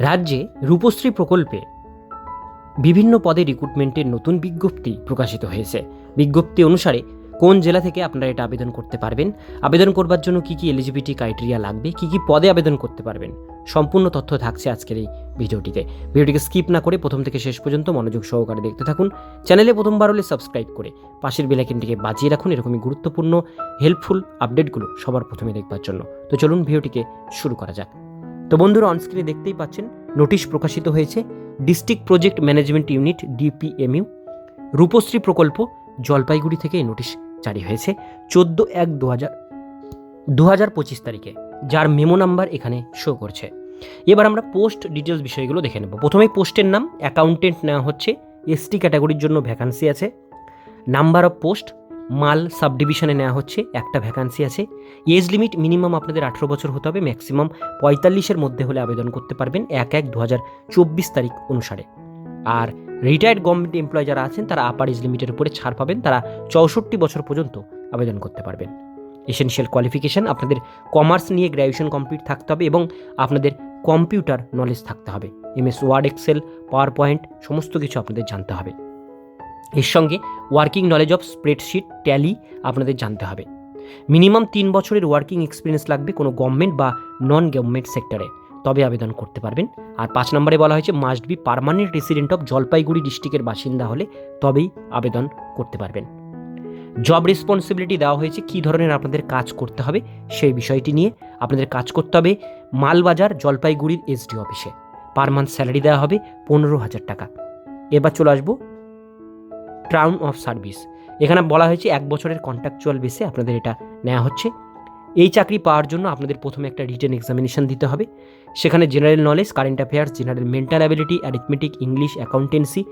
রাজ্যে রূপশ্রী প্রকল্পে বিভিন্ন পদে রিক্রুটমেন্টের নতুন বিজ্ঞপ্তি প্রকাশিত হয়েছে। বিজ্ঞপ্তি অনুসারে কোন জেলা থেকে আপনারা এটা আবেদন করতে পারবেন? আবেদন করবার জন্য কি কি এলিজিবিলিটি ক্রাইটেরিয়া লাগবে? কি কি পদে আবেদন করতে পারবেন? সম্পূর্ণ তথ্য থাকছে আজকের এই ভিডিওটিতে। ভিডিওটিকে স্কিপ না করে প্রথম থেকে শেষ পর্যন্ত মনোযোগ সহকারে দেখতে থাকুন। চ্যানেলে প্রথমবার হলে সাবস্ক্রাইব করে পাশের বেলাইকেনটিকে বাজিয়ে রাখুন। এরকমই গুরুত্বপূর্ণ হেল্পফুল আপডেটগুলো সবার প্রথমে দেখবার জন্য। তো চলুন ভিডিওটিকে শুরু করা যাক। তো বন্ধুরা অনস্ক্রিনে দেখতেই পাচ্ছেন নোটিশ প্রকাশিত হয়েছে district project management unit DPMU Rupashree প্রকল্প, জলপাইগুড়ি থেকে এই নোটিশ জারি হয়েছে, চোদ্দ এক দু হাজার দু হাজার পঁচিশ তারিখে, যার মেমো নাম্বার এখানে শো করছে। এবার আমরা পোস্ট ডিটেলস বিষয়গুলো দেখে নেব। প্রথমেই পোস্টের নাম অ্যাকাউন্টেন্ট নেওয়া হচ্ছে এসটি ক্যাটাগরির জন্য ভ্যাকান্সি আছে number of post Mal sub ডিভিশনে নেওয়া হচ্ছে, একটা ভ্যাকান্সি আছে। এজ লিমিট মিনিমাম আপনাদের আঠেরো বছর হতে হবে, ম্যাক্সিমাম পঁয়তাল্লিশের মধ্যে হলে আবেদন করতে পারবেন এক এক দু তারিখ অনুসারে। আর রিটায়ার্ড গভর্নমেন্ট এমপ্লয় যারা আছেন, তারা আপার এজ লিমিটের উপরে ছাড় পাবেন, তারা চৌষট্টি বছর পর্যন্ত আবেদন করতে পারবেন। এসেনশিয়াল কোয়ালিফিকেশান আপনাদের কমার্স নিয়ে গ্র্যাজুয়েশন কমপ্লিট থাকতে হবে এবং আপনাদের কম্পিউটার নলেজ থাকতে হবে। MS Word Excel PowerPoint সমস্ত কিছু আপনাদের জানতে হবে। এর সঙ্গে working knowledge of spreadsheet Tally আপনাদের জানতে হবে। মিনিমাম তিন বছরের ওয়ার্কিং এক্সপিরিয়েন্স লাগবে কোনো গভর্নমেন্ট বা নন গভর্নমেন্ট সেক্টরে তবে আবেদন করতে পারবেন। আর পাঁচ নম্বরে বলা হয়েছে must be permanent resident of Jalpaiguri ডিস্ট্রিক্টের বাসিন্দা হলে তবেই আবেদন করতে পারবেন। জব রেসপন্সিবিলিটি দেওয়া হয়েছে, কী ধরনের আপনাদের কাজ করতে হবে সেই বিষয়টি নিয়ে। আপনাদের কাজ করতে হবে মালবাজার জলপাইগুড়ির এসডি অফিসে পার মান্থ স্যালারি দেওয়া হবে পনেরো হাজার টাকা। এবার চলে আসব টার্ম অফ সার্ভিস এখানে বলা হয়েছে এক বছরের কন্ট্রাকচুয়াল বেসে আপনাদের এটা নেওয়া হচ্ছে। এই চাকরি পাওয়ার জন্য আপনাদের প্রথমে একটা রিটেন এক্সামিনেশন দিতে হবে। সেখানে general knowledge current affairs general mental ability arithmetic English accountancy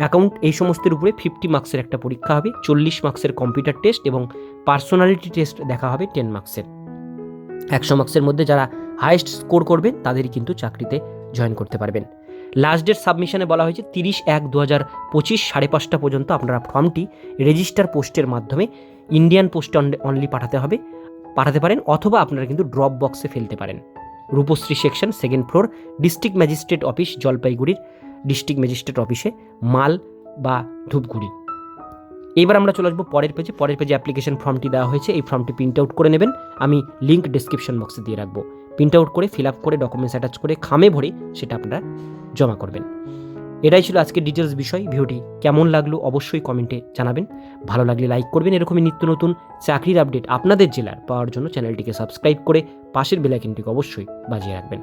account এই সমস্তের উপরে ফিফটি মার্কসের একটা পরীক্ষা হবে, চল্লিশ মার্কসের কম্পিউটার টেস্ট এবং পার্সোনালিটি টেস্ট দেখা হবে টেন মার্কসের একশো মার্কসের মধ্যে যারা হায়েস্ট স্কোর করবেন, তাদেরই কিন্তু চাকরিতে জয়েন করতে পারবেন। লাস্ট ডেট সাবমিশনে বলা হয়েছে তিরিশ এক দু হাজার পঁচিশ সাড়ে পাঁচটা পর্যন্ত আপনারা ফর্মটি রেজিস্টার পোস্টের মাধ্যমে ইন্ডিয়ান পোস্টে অনলি পাঠাতে হবে। পাঠাতে পারেন অথবা আপনারা কিন্তু ড্রপ বক্সে ফেলতে পারেন। Rupashree section second floor district magistrate office জলপাইগুড়ির ডিস্ট্রিক্ট ম্যাজিস্ট্রেট অফিসে মাল বা ধূপগুড়ি। এবার আমরা চলে আসব পরের পেজে পরের পেজে অ্যাপ্লিকেশন ফর্মটি দেওয়া হয়েছে। এই ফর্মটি প্রিন্ট আউট করে নেবেন। আমি লিঙ্ক ডিসক্রিপশন বক্সে দিয়ে রাখব। প্রিন্ট আউট করে ফিল আপ করে ডকুমেন্টস অ্যাটাচ করে, খামে ভরে সেটা আপনারা জমা করবেন। এটাই ছিল আজকের ডিটেলস বিষয়। ভিডিওটি কেমন লাগল অবশ্যই কমেন্টে জানাবেন। ভালো লাগলে লাইক করবেন। এরকমই নিত্য নতুন চাকরির আপডেট আপনাদের জেলার পাওয়ার জন্য চ্যানেলটিকে সাবস্ক্রাইব করে পাশের বেলাইকিনটিকে অবশ্যই বাজিয়ে রাখবেন।